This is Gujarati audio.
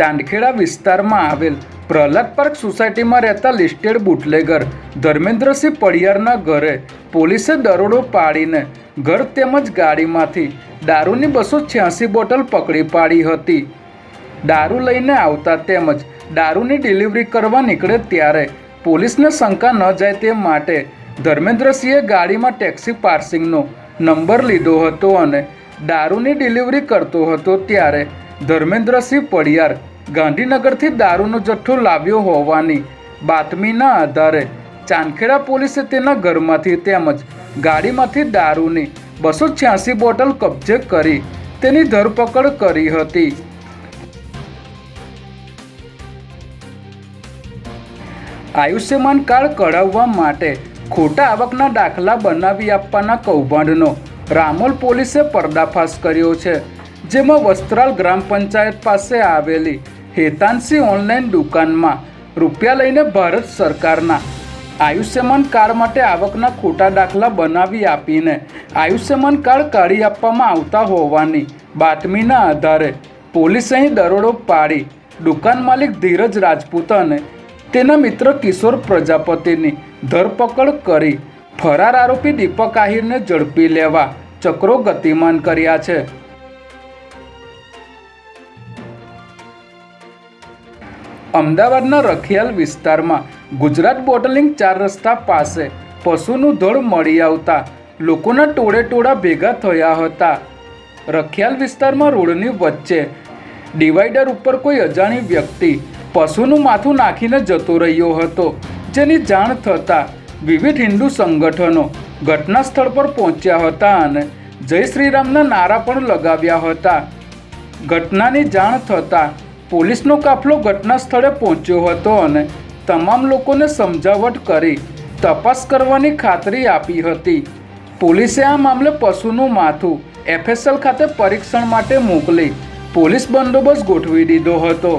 ચાંદખેડા વિસ્તારમાં આવેલ પ્રહલાદ પાર્ક સોસાયટીમાં રહેતા લિસ્ટેડ બુટલેગર ધર્મેન્દ્રસિંહ પડિયારના ઘરે પોલીસે દરોડો પાડીને ઘર તેમજ ગાડીમાંથી દારૂની બસો છ્યાસી બોટલ પકડી પાડી હતી. દારૂ લઈને આવતા તેમજ દારૂની ડિલિવરી કરવા નીકળે ત્યારે પોલીસને શંકા ન જાય તે માટે ધર્મેન્દ્રસિંહે ગાડીમાં ટેક્સી પાર્સિંગનો નંબર લીધો હતો અને દારૂની ડિલિવરી કરતો હતો ત્યારે ધર્મેન્દ્રસિંહ પડિયાર ગાંધીનગરથી દારૂનો જથ્થો લાવ્યો હોવાની બાતમીના આધારે ચાંદખેડા પોલીસે તેના ઘરમાંથી તેમજ ગાડીમાંથી દારૂની બસો છ્યાસી બોટલ કબજે કરી તેની ધરપકડ કરી હતી. આયુષ્યમાન કાર્ડ કઢાવવા માટે ખોટા આવકના દાખલા બનાવી આપવાના કૌભાંડનો રામોલ પોલીસે પર્દાફાશ કર્યો છે, જેમાં વસ્ત્રાલ ગ્રામ પંચાયત પાસે આવેલી હેતાંશી ઓનલાઈન દુકાનમાં રૂપિયા લઈને ભારત સરકારના આયુષ્યમાન કાર્ડ માટે આવકના ખોટા દાખલા બનાવી આપીને આયુષ્યમાન કાર્ડ કાઢી આપવામાં આવતા હોવાની બાતમીના આધારે પોલીસે અહીં દરોડો પાડી દુકાન માલિક ધીરજ રાજપૂત અને તેના મિત્ર કિશોર પ્રજાપતિની ધરપકડ કરી ફરાર આરોપી દીપક આહિરને ઝડપી લેવા ચક્રો ગતિમાન કર્યા છે. અમદાવાદના રખિયાલ વિસ્તારમાં ગુજરાત બોટલિંગ ચાર રસ્તા પાસે પશુનું ધડ મળી આવતા લોકોના ટોળે ટોળા ભેગા થયા હતા. રખિયાલ વિસ્તારમાં રોડની વચ્ચે ડિવાઈડર ઉપર કોઈ અજાણી વ્યક્તિ પશુનું માથું નાખીને જતો રહ્યો હતો, જેની જાણ થતાં વિવિધ હિન્દુ સંગઠનો ઘટના સ્થળ પર પહોંચ્યા હતા અને જય શ્રીરામના નારા પણ લગાવ્યા હતા. ઘટનાની જાણ થતાં પોલીસનો કાફલો ઘટના સ્થળે પહોંચ્યો હતો અને તમામ લોકોને સમજાવટ કરી, તપાસ કરવાની ખાતરી આપી હતી. પોલીસે આ મામલે પશુનું માથું એફએસએલ ખાતે પરીક્ષણ માટે મોકલી પોલીસ બંદોબસ્ત ગોઠવી દીધો હતો.